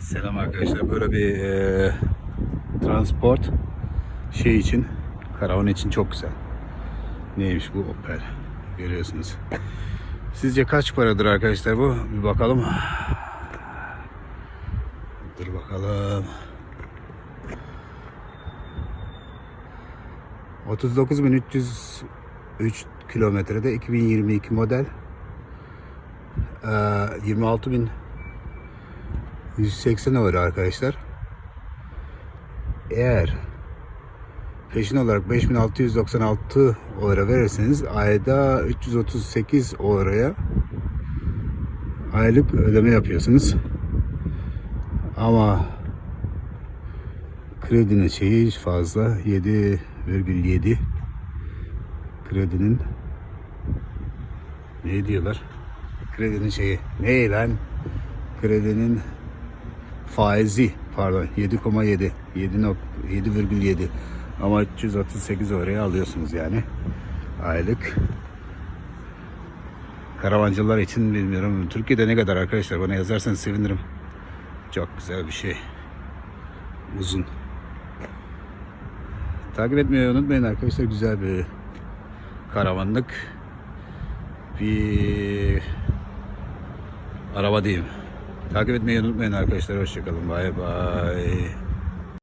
Selam arkadaşlar. Böyle bir e, transport şey için, karavan için çok güzel. Neymiş bu Opel? Görüyorsunuz. Sizce kaç paradır arkadaşlar bu? Bir bakalım. Dur bakalım. 39.303 kilometrede 2022 model. Ee, 26.000 180 euro arkadaşlar. Eğer peşin olarak 5696 euro verirseniz ayda 338 euroya aylık ödeme yapıyorsunuz. Ama kredinin şeyi fazla 7,7 kredinin ne diyorlar? Kredinin şeyi ne lan? Kredinin faizi pardon 7,7 7.- 7,7 ama 338 oraya alıyorsunuz yani. Aylık. Karavancılar için bilmiyorum. Türkiye'de ne kadar arkadaşlar? Bana yazarsanız sevinirim. Çok güzel bir şey. Uzun. Takip etmeyi unutmayın arkadaşlar. Güzel bir karavanlık. Bir araba diyeyim Takip etmeyi unutmayın arkadaşlar. Hoşçakalın. Bay bay.